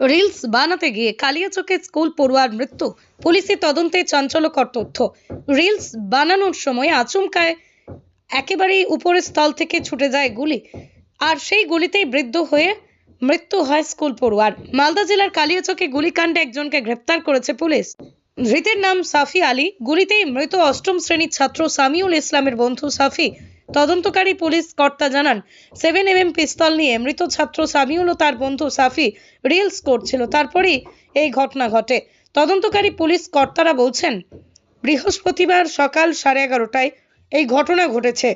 Reels বানাতে গিয়ে কালিয়াচকে school পড়ুয়ার মৃত্যু পুলিশের তদন্তে চাঞ্চল্যকর তথ্য। রিলস বানানোর সময় আচমকায় একেবারেই উপরের স্থল থেকে ছুটে যায় গুলি, আর সেই গুলিতেই বৃদ্ধ হয়ে মৃত্যু হয় স্কুল পড়ুয়ার। মালদা জেলার কালিয়াচকে গুলিকাণ্ডে একজনকে গ্রেপ্তার করেছে পুলিশ। ধৃতের নাম সাফি আলী, গুলিতেই মৃত অষ্টম শ্রেণির ছাত্র সামিউল ইসলামের বন্ধু সাফি তদন্তকারী পুলিশ কর্তা জানান সেভেন এম এম পিস্তল নিয়ে মৃত ছাত্র সামিউল ও তার বন্ধু সাফি রিলস করছিল। তারপরেই এই ঘটনা ঘটে। তদন্তকারী পুলিশ কর্তারা বলছেন, বৃহস্পতিবার সকাল সাড়ে এগারোটায় এই ঘটনা ঘটেছে।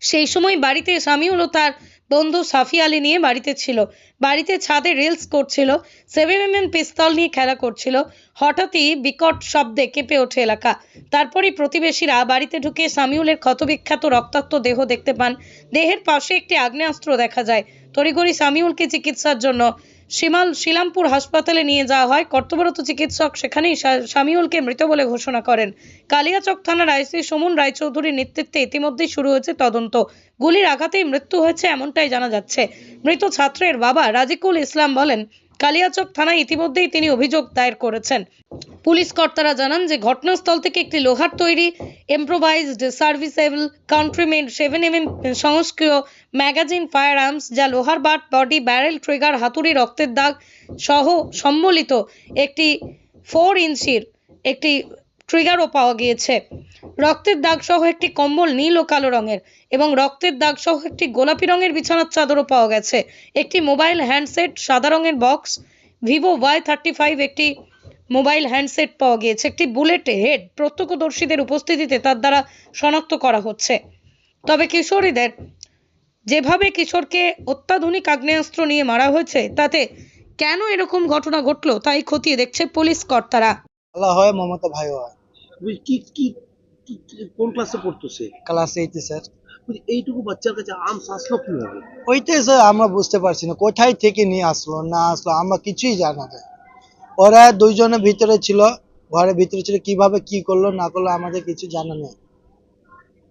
সেই সময় বাড়িতে সামিউল ও তার বন্ধু সাফি আলী নিয়ে বাড়িতে ছিল। বাড়িতে ছাদে রিলস করছিল সেভেন এম এম পিস্তল নিয়ে খেলা করছিল। হঠাৎই বিকট শব্দে কেঁপে ওঠে এলাকা। তারপরই প্রতিবেশীরা বাড়িতে ঢুকে সামিউলের ক্ষতবিখ্যাত রক্তাক্ত দেহ দেখতে পান। দেহের পাশে একটি আগ্নেয়াস্ত্র দেখা যায়। তড়িঘড়ি সামিউলকে চিকিৎসার জন্য শিমাল শিলামপুর হাসপাতালে নিয়ে যাওয়া হয়। কর্তব্যরত চিকিৎসক সেখানেই শামিউলকে মৃত বলে ঘোষণা করেন। কালিয়াচক থানার আইসি সুমন রায়চৌধুরীর নেতৃত্বে ইতিমধ্যেই শুরু হয়েছে তদন্ত। গুলির আঘাতেই মৃত্যু হয়েছে এমনটাই জানা যাচ্ছে। মৃত ছাত্রের বাবা রাজিকুল ইসলাম বলেন, কালিয়াচক থানায় ইতিমধ্যেই তিনি অভিযোগ দায়ের করেছেন। পুলিশ কর্তারা জানান যে ঘটনাস্থল থেকে একটি লোহার তৈরি improvised serviceable country made seven M সংস্কৃয় magazine fire arms, যা লোহার বাট, বডি, ব্যারেল, ট্রিগার, হাতুড়ি, রক্তের দাগ সহ সম্বলিত একটি ফোর ইঞ্চির একটি ট্রিগারও পাওয়া গিয়েছে। রক্তের দাগ সহ একটি কম্বল নীল ও কালো রঙের এবং রক্তের দাগ সহ একটি গোলাপি রঙের বিছানার চাদরও পাওয়া গেছে। একটি মোবাইল হ্যান্ডসেট, সাদা রঙের box, Vivo Y thirty five, একটি মোবাইল হ্যান্ডসেট পাওয়া গিয়েছে। একটি বুলেট হেড প্রত্যক্ষদর্শীদের উপস্থিতিতে তার দ্বারা শনাক্ত করা হচ্ছে। তবে কিশোরীদের যেভাবে কিশোরকে অত্যাধুনিক আগ্নেয়াস্ত্র নিয়ে মারা হয়েছে তাতে কেন এরকম ঘটনা ঘটলো তাই খতিয়ে দেখছে পুলিশ কর্তারা। আল্লাহ হয় মমতা ভাই হয়। কি কি কি- কি- কোন ক্লাসে পড়তো সে? ক্লাস এইটে স্যার। এইটুকু বাচ্চার কাছে আম আসলো কীভাবে? ওইটাই স্যার আমরা বুঝতে পারছি না। কোথায় থেকে নিয়ে আসলো না আসলো আমরা কিছুই জানা যায় ওরা দুইজনের ভিতরে ছিল ঘরের ভিতরে ছিল কীভাবে কি করল না করল আমাদের কিছু জানা নেই।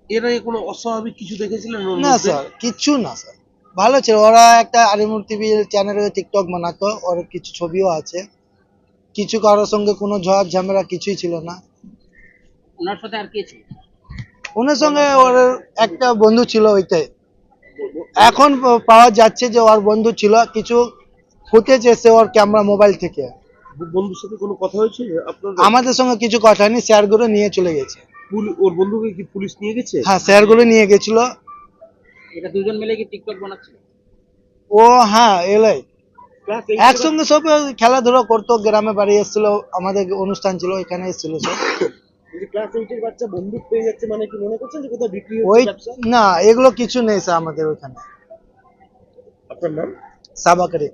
এর আগে কোনো অস্বাভাবিক কিছু দেখেছিলেন না স্যার কিচ্ছু না স্যার। ভালো ছিল ওরা একটা আরিমুর টিভি চ্যানেলে টিকটক বানাতো ওর কিছু ছবিও আছে। কিছু কারোর সঙ্গে কোনো ঝড় ঝামেলা কিছুই ছিল না। ওনার সাথে আর কে ছিল? ওনার সঙ্গে ওর একটা বন্ধু ছিল ওইটাই এখন পাওয়া যাচ্ছে যে ওর বন্ধু ছিল কিছু ফুটেজ এসে ওর ক্যামেরা মোবাইল থেকে। বন্ধুর সাথে কোনো কথা হয়েছে আপনার আমাদের সঙ্গে কিছু কথা নেই স্যারগুলো নিয়ে চলে গেছে। ওর বন্ধুকে কি পুলিশ নিয়ে গেছে? হ্যাঁ স্যারগুলো নিয়ে গেছিল। এটা দুজন মিলে কি টিকটক বানাচ্ছিল ও হ্যাঁ এলাই একসঙ্গে সব খেলাধুলা করতো গ্রামে বাড়ি এসেছিল আমাদের অনুষ্ঠান ছিল এখানে এসেছিল সব। ক্লাস এইটের বাচ্চা বন্দুক পেয়ে যাচ্ছে মানে কি মনে করছেন যে কোথাও বিক্রি ওই না এগুলো কিছু নেই স্যার আমাদের ওখানে আপনার নাম? সাবাকারি।